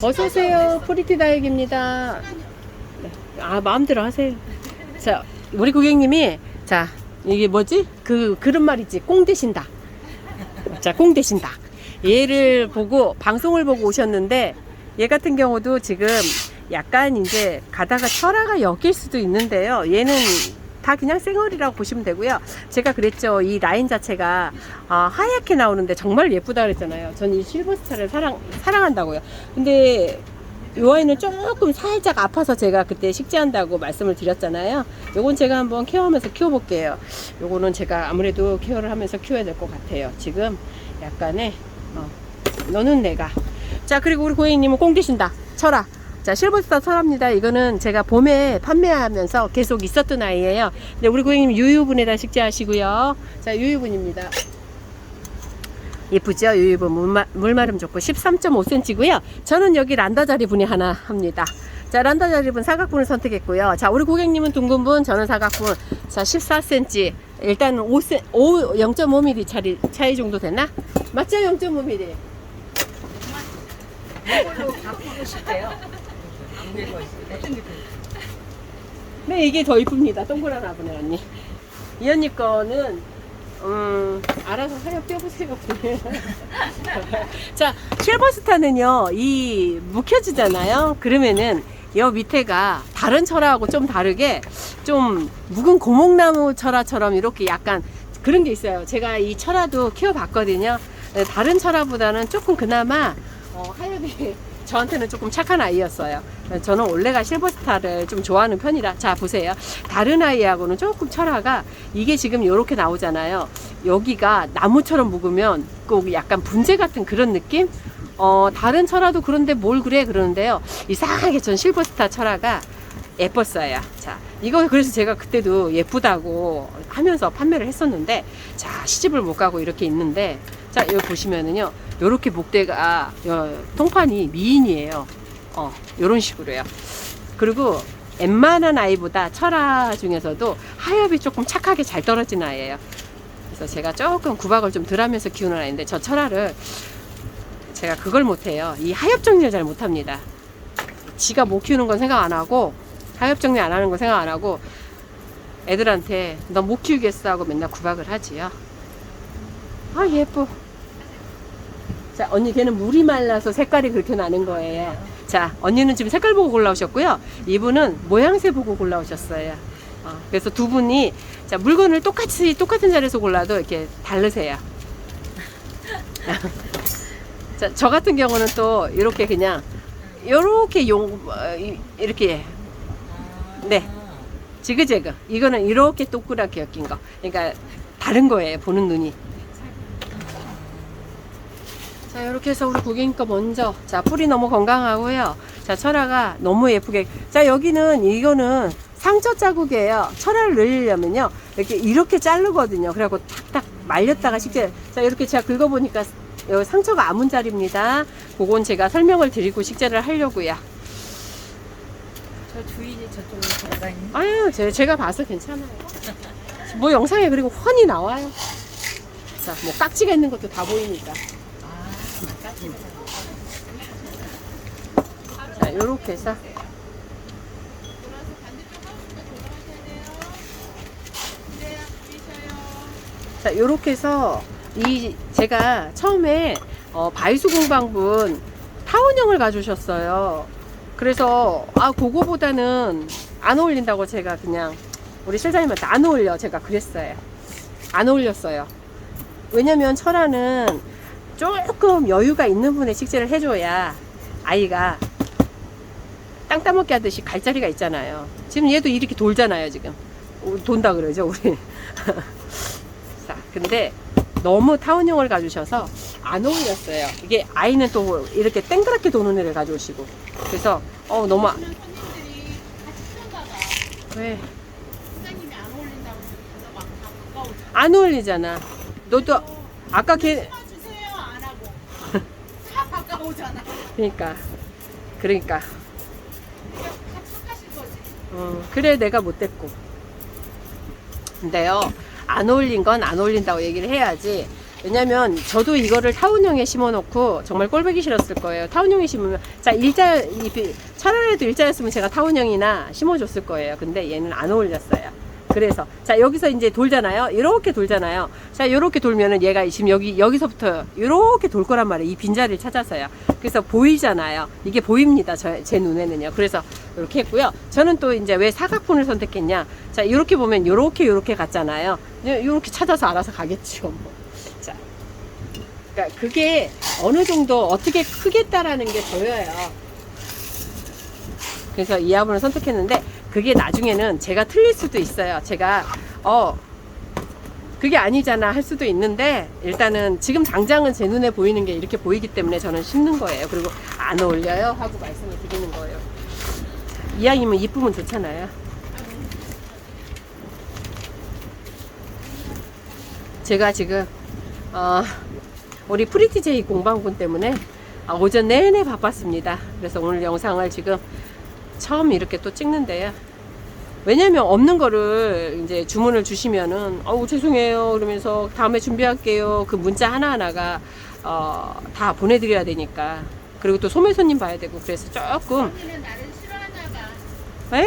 어서오세요. 프리티 다육입니다. 네. 아, 마음대로 하세요. 자, 우리 고객님이, 자, 이게 뭐지? 그, 그런 말이지. 꽁 대신다. 자, 꽁 대신다. 얘를 보고, 방송을 보고 오셨는데, 얘 같은 경우도 지금 약간 이제 가다가 철화가 엮일 수도 있는데요. 얘는 다 그냥 생얼이라고 보시면 되고요. 제가 그랬죠. 이 라인 자체가 아, 하얗게 나오는데 정말 예쁘다 그랬잖아요. 전이 실버스타를 사랑, 사랑한다고요. 근데 이 아이는 조금 살짝 아파서 제가 그때 식재한다고 말씀을 드렸잖아요. 요건 제가 한번 케어하면서 키워볼게요. 요거는 제가 아무래도 케어를 하면서 키워야 될 것 같아요. 지금 약간의, 어, 너는 내가. 자, 그리고 우리 고객님은 꽁 드신다. 철아. 자, 실버스타 철합니다. 이거는 제가 봄에 판매하면서 계속 있었던 아이예요. 근데 우리 고객님 유유분에다 식재하시고요. 자, 유유분입니다. 예쁘죠? 유유분 물마, 물마름 좋고 13.5cm고요. 저는 여기 란다 자리 분이 하나 합니다. 자, 란다 자리분 사각분을 선택했고요. 자, 우리 고객님은 둥근분, 저는 사각분. 자, 14cm. 일단 5cm, 5, 0.5mm 차이, 차이 정도 되나? 맞죠? 0.5mm. 이걸로 바꾸고 싶대요. 네, 이게 더 이쁩니다. 동그란 화분에 언니. 이 언니 거는 음, 알아서 하여 뼈보세요. 자, 실버스타는요, 이 묵혀지잖아요. 그러면은 여 밑에가 다른 철화하고 좀 다르게 좀 묵은 고목나무 철화처럼 이렇게 약간 그런 게 있어요. 제가 이 철화도 키워봤거든요. 네, 다른 철화보다는 조금 그나마 어, 하엽이 저한테는 조금 착한 아이였어요. 저는 원래가 실버스타를 좀 좋아하는 편이라. 자, 보세요. 다른 아이하고는 조금 철화가 이게 지금 이렇게 나오잖아요. 여기가 나무처럼 묵으면 꼭 약간 분재 같은 그런 느낌? 어, 다른 철화도 그런데 뭘 그래? 그러는데요. 이상하게 전 실버스타 철화가 예뻤어요. 자, 이거 그래서 제가 그때도 예쁘다고 하면서 판매를 했었는데, 자, 시집을 못 가고 이렇게 있는데, 자, 여기 보시면은요, 요렇게 목대가, 어, 통판이 미인이에요. 어, 요런 식으로요. 그리고 웬만한 아이보다 철아 중에서도 하엽이 조금 착하게 잘 떨어진 아이예요. 그래서 제가 조금 구박을 좀 덜 하면서 키우는 아이인데, 저 철아를 제가 그걸 못해요. 이 하엽 정리를 잘 못합니다. 지가 못 키우는 건 생각 안 하고, 하엽 정리 안 하는 건 생각 안 하고, 애들한테 너 못 키우겠어 하고 맨날 구박을 하지요. 아, 예뻐. 자, 언니 걔는 물이 말라서 색깔이 그렇게 나는 거예요. 자, 언니는 지금 색깔 보고 골라오셨고요. 이분은 모양새 보고 골라오셨어요. 어, 그래서 두 분이 자, 물건을 똑같이 똑같은 자리에서 골라도 이렇게 다르세요. 자, 저 같은 경우는 또 이렇게 그냥 이렇게 용 어, 이- 이렇게 네. 지그재그. 이거는 이렇게 동그랗게 엮인 거. 그러니까 다른 거예요. 보는 눈이. 자, 이렇게 해서 우리 고객님 거 먼저. 자, 뿌리 너무 건강하고요. 자, 철화가 너무 예쁘게. 자, 여기는 이거는 상처 자국이에요. 철화를 늘리려면요. 이렇게 이렇게 자르거든요. 그래갖고 탁탁 말렸다가 식재. 자, 이렇게 제가 긁어보니까 여기 상처가 아문 자리입니다. 그건 제가 설명을 드리고 식재를 하려고요. 저 주인이 저쪽으로 돌아다니는 아유, 제, 제가 봐서 괜찮아요. 뭐 영상에 그리고 훤히 나와요. 자, 뭐 깍지가 있는 것도 다 보이니까. 자, 요렇게 해서. 자, 요렇게 해서 이 제가 처음에 어, 바이수 공방분 타원형을 가져오셨어요. 그래서 아 그거보다는 안 어울린다고 제가 그냥 우리 실장님한테 안 어울려 제가 그랬어요. 안 어울렸어요. 왜냐면 철화는 조금 여유가 있는 분의 식재를 해줘야 아이가 땅 따먹게 하듯이 갈 자리가 있잖아요. 지금 얘도 이렇게 돌잖아요, 지금. 어, 돈다 그러죠, 우리. 자, 근데 너무 타원형을 가주셔서 안 어울렸어요. 이게 아이는 또 이렇게 땡그랗게 도는 애를 가져오시고. 그래서, 어, 너무. 아- 왜? 안 어울리잖아. 너도, 아까 걔, 다 가까우잖아. 그러니까. 그러니까. 그러니까 다 착하신 거지. 어, 그래 내가 못됐고 근데요 안 어울린 건 안 어울린다고 얘기를 해야지 왜냐면 저도 이거를 타운형에 심어놓고 정말 꼴보기 싫었을 거예요. 타운형에 심으면 자 일자 차라리도 일자였으면 제가 타운형이나 심어줬을 거예요. 근데 얘는 안 어울렸어요. 그래서 자 여기서 이제 돌잖아요. 이렇게 돌잖아요. 자 이렇게 돌면은 얘가 지금 여기 여기서부터 이렇게 돌 거란 말이에요. 이 빈자리를 찾아서요. 그래서 보이잖아요. 이게 보입니다. 저, 제 눈에는요. 그래서 이렇게 했고요. 저는 또 이제 왜 사각분을 선택했냐? 자 이렇게 보면 이렇게 이렇게 갔잖아요. 이렇게 찾아서 알아서 가겠죠. 뭐. 자, 그러니까 그게 어느 정도 어떻게 크겠다라는 게 보여요. 그래서 이 화분을 선택했는데 그게 나중에는 제가 틀릴 수도 있어요. 제가 어 그게 아니잖아 할 수도 있는데 일단은 지금 당장은 제 눈에 보이는 게 이렇게 보이기 때문에 저는 심는 거예요. 그리고 안 어울려요 하고 말씀을 드리는 거예요. 이왕이면 이쁘면 좋잖아요. 제가 지금 어, 우리 프리티제이 공방분 때문에 아, 오전 내내 바빴습니다. 그래서 오늘 영상을 지금 처음 이렇게 또 찍는데요. 왜냐면 없는 거를 이제 주문을 주시면은 어우 죄송해요 그러면서 다음에 준비할게요 그 문자 하나하나가 어, 다 보내드려야 되니까 그리고 또 소매 손님 봐야 되고 그래서 조금 언니는 나를 싫어하나 봐. 에?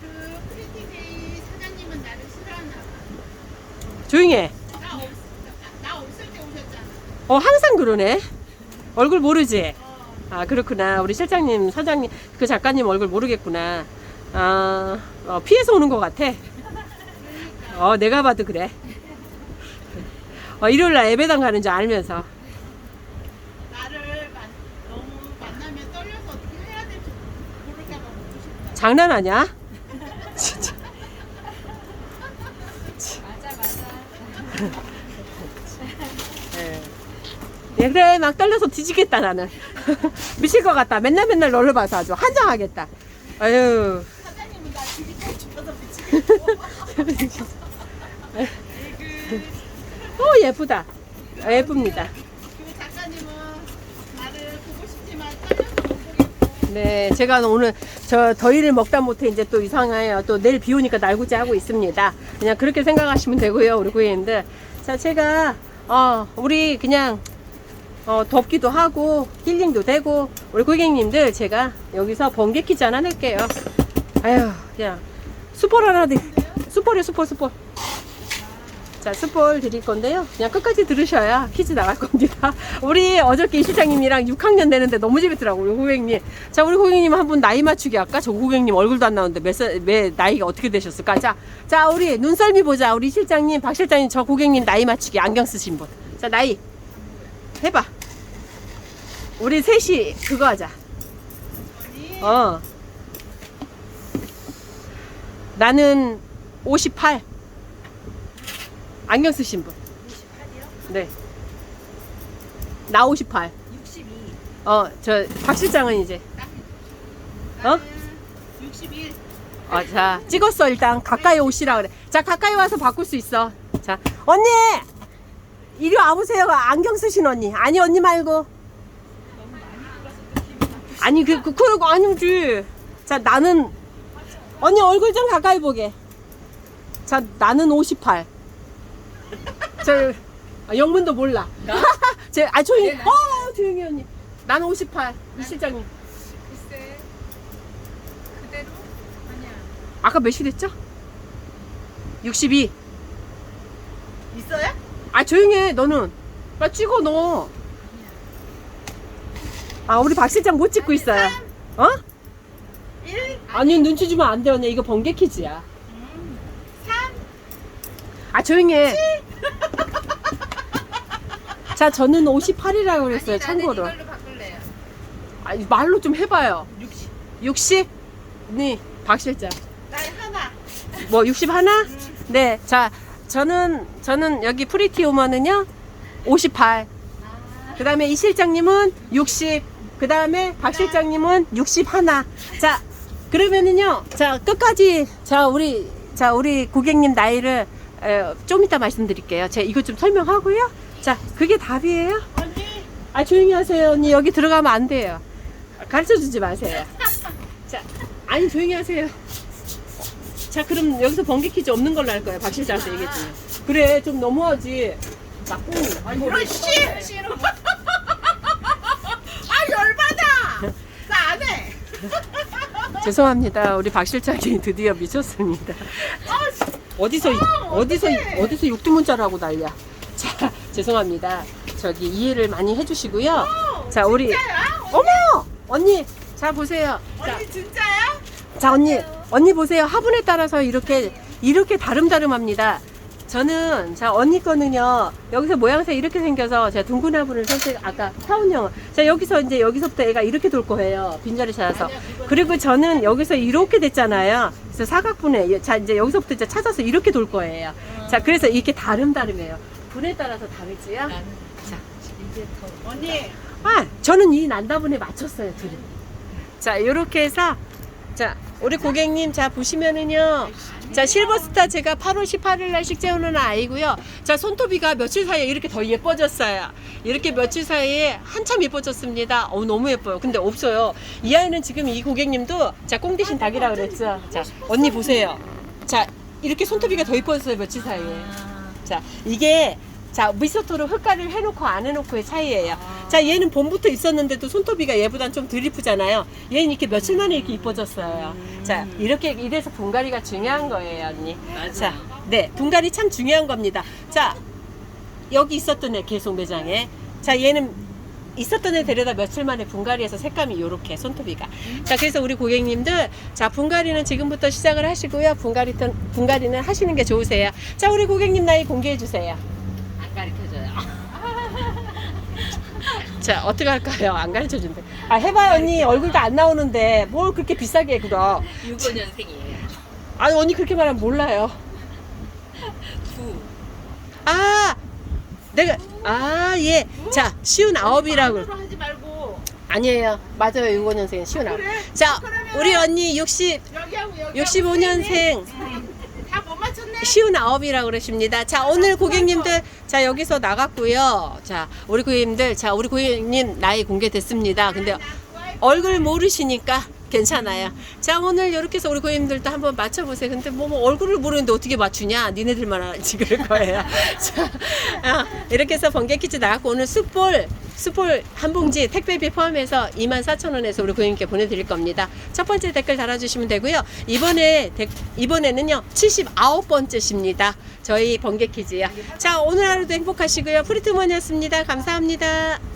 그 프리티데이 사장님은 나를 싫어하나 봐. 조용히 해. 나, 없, 나, 나 없을 때 오셨잖아. 어 항상 그러네 얼굴 모르지? 어. 아 그렇구나 우리 실장님 사장님 그 작가님 얼굴 모르겠구나 아 어, 피해서 오는 것 같아 어 내가 봐도 그래 어, 일요일날 예배당 가는 줄 알면서 나를 만, 너무 만나면 떨려서 어떻게 해야 될지 모를까봐 묻고 싶다. 장난하냐? 진짜 맞아 맞아. 예. 예, 그래 막 떨려서 뒤지겠다 나는 미칠 것 같다. 맨날 맨날 너를 봐서 아주 한장하겠다. 아유. 사장님은 나 드리고 싶어서 미치겠고. 어 예쁘다. 아, 예쁩니다. 그 작가님은 나를 보고 싶지만. 네 제가 오늘 저 더위를 먹다 못해 이제 또 이상해요 또 내일 비 오니까 날구지 하고 있습니다. 그냥 그렇게 생각하시면 되고요 우리 고객님들. 자 제가 어 우리 그냥 어, 덥기도 하고 힐링도 되고 우리 고객님들 제가 여기서 번개 퀴즈 하나 낼게요. 아유 그냥 수볼 하나 드릴 수볼이요 수볼 수볼 자 수볼 드릴 건데요. 그냥 끝까지 들으셔야 퀴즈 나갈 겁니다. 우리 어저께 이 실장님이랑 6학년 되는데 너무 재밌더라고요 고객님. 자 우리 고객님 한 분 나이 맞추기 할까? 저 고객님 얼굴도 안 나오는데 몇, 살, 몇 나이가 어떻게 되셨을까? 자, 자 우리 눈썰미 보자. 우리 실장님 박 실장님 저 고객님 나이 맞추기 안경 쓰신 분자 나이 해봐. 우리 셋이 그거 하자. 어. 나는 58. 안경 쓰신 분. 58이요? 네. 나 58. 62. 어, 저 박 실장은 이제. 어? 나는 61. 어, 자, 찍었어 일단 가까이 오시라 그래. 자, 가까이 와서 바꿀 수 있어. 자, 언니. 이리 와보세요. 안경 쓰신 언니. 아니 언니 말고. 아니 그, 그 그러고 아니지. 자, 나는 언니 얼굴 좀 가까이 보게. 자, 나는 58. 저 아, 영문도 몰라. 제, 아 조용히. 네, 어, 조용히 언니. 나는 58. 이 실장님. 글쎄 그대로 아니야. 아까 몇시 됐죠? 62. 있어요? 아 조용히 해 너는 빨리 찍어 너. 아 우리 박 실장 못 찍고 있어요. 어? 1, 아니 눈치 주면 안 돼 언니 이거 번개 퀴즈야. 3, 아 조용히 해. 자 저는 58이라고 그랬어요 참고로. 이걸로 바꿀래요. 아 말로 좀 해봐요. 60. 60? 네, 박 실장. 나의 하나. 뭐 60 하나? 네. 자 저는 저는 여기 프리티 우먼은요 58. 그 다음에 이 실장님은 60. 그 다음에 박 실장님은 60 하나. 자, 그러면은요, 자, 끝까지, 자, 우리, 자, 우리 고객님 나이를, 에, 좀 이따 말씀드릴게요. 제가 이거 좀 설명하고요. 자, 그게 답이에요? 언니, 아, 조용히 하세요. 언니, 여기 들어가면 안 돼요. 가르쳐 주지 마세요. 자, 아니, 조용히 하세요. 자, 그럼 여기서 번개 퀴즈 없는 걸로 할 거예요. 박 실장한테 얘기했더니. 그래, 좀 너무하지. 막공이. 아이고. 이런 씨! 아 열받아! 나 안 해! 죄송합니다. 우리 박 실장이 드디어 미쳤습니다. 아, 씨. 어디서 아, 어디서 어떡해. 어디서 육두문자라고 난리야. 자 죄송합니다. 저기 이해를 많이 해주시고요. 자 우리 진짜야? 어머 언니 자 보세요. 자, 언니 진짜야? 자 언니 언니 보세요. 화분에 따라서 이렇게 이렇게 다름다름합니다. 저는 자 언니 거는요 여기서 모양새 이렇게 생겨서 제가 둥근 화분을 선택 아까 타운형 자 여기서 이제 여기서부터 애가 이렇게 돌 거예요. 빈자리 찾아서. 그리고 저는 여기서 이렇게 됐잖아요. 그래서 사각분에 자 이제 여기서부터 이제 찾아서 이렇게 돌 거예요. 자 그래서 이렇게 다름다름해요. 분에 따라서 다르지요? 나는 자. 이게 더 언니. 아, 저는 이 난다분에 맞췄어요, 둘이. 자, 이렇게 해서 자, 우리 고객님 자 보시면은요. 자, 실버스타 제가 8월 18일 날 식재우는 아이고요. 자, 손톱이가 며칠 사이에 이렇게 더 예뻐졌어요. 이렇게 며칠 사이에 한참 예뻐졌습니다. 어, 너무 예뻐요. 근데 없어요. 이 아이는 지금 이 고객님도 자, 꽁 대신 닭이라 그랬죠. 자, 언니 보세요. 자, 이렇게 손톱이가 더 예뻐졌어요, 며칠 사이에. 아, 자, 이게 자 미소토로 흙가를 해놓고 안 해놓고의 차이예요. 자, 얘는 봄부터 있었는데도 손톱이가 얘보단 좀 덜 이쁘잖아요. 얘는 이렇게 며칠 만에 이렇게 이뻐졌어요. 자, 이렇게 이래서 분갈이가 중요한 거예요, 언니. 맞아. 자, 네, 분갈이 참 중요한 겁니다. 자, 여기 있었던 애 계속 매장에. 자, 얘는 있었던 애 데려다 며칠 만에 분갈이해서 색감이 요렇게 손톱이가. 자, 그래서 우리 고객님들, 자, 분갈이는 지금부터 시작을 하시고요. 분갈이, 분갈이는 하시는 게 좋으세요. 자, 우리 고객님 나이 공개해 주세요. 안 가르쳐줘요. 자, 어떻게 할까요? 안 가르쳐 준대. 아, 해봐요, 언니. 얼굴도 안 나오는데 뭘 그렇게 비싸게 굴어. 65년생이에요. 아니, 언니 그렇게 말하면 몰라요. 두. 아, 내가, 아, 예. 자, 쉬운 아홉이라고. 하지 말고 아니에요. 맞아요. 65년생 쉬운 아홉. 그래? 자, 우리 언니 60, 여기하고 여기 65년생 다못 맞췄네? 쉬운 아홉이라고 그러십니다. 자, 오늘 고객님들, 자, 여기서 나갔고요. 자, 우리 고객님들, 자, 우리 고객님 나이 공개됐습니다. 근데 얼굴 모르시니까 괜찮아요. 자, 오늘 이렇게 해서 우리 고객님들도 한번 맞춰보세요. 근데 뭐, 뭐 얼굴을 모르는데 어떻게 맞추냐? 니네들만 알지 그럴 거예요. 자, 아, 이렇게 해서 번개 퀴즈 나갔고 오늘 숯볼, 숯볼 한 봉지 택배비 포함해서 24,000원에서 우리 고객님께 보내드릴 겁니다. 첫 번째 댓글 달아주시면 되고요. 이번에, 댓- 이번에는요, 79번째십니다. 저희 번개 퀴즈요. 자, 오늘 하루도 행복하시고요. 프리트먼이었습니다. 감사합니다.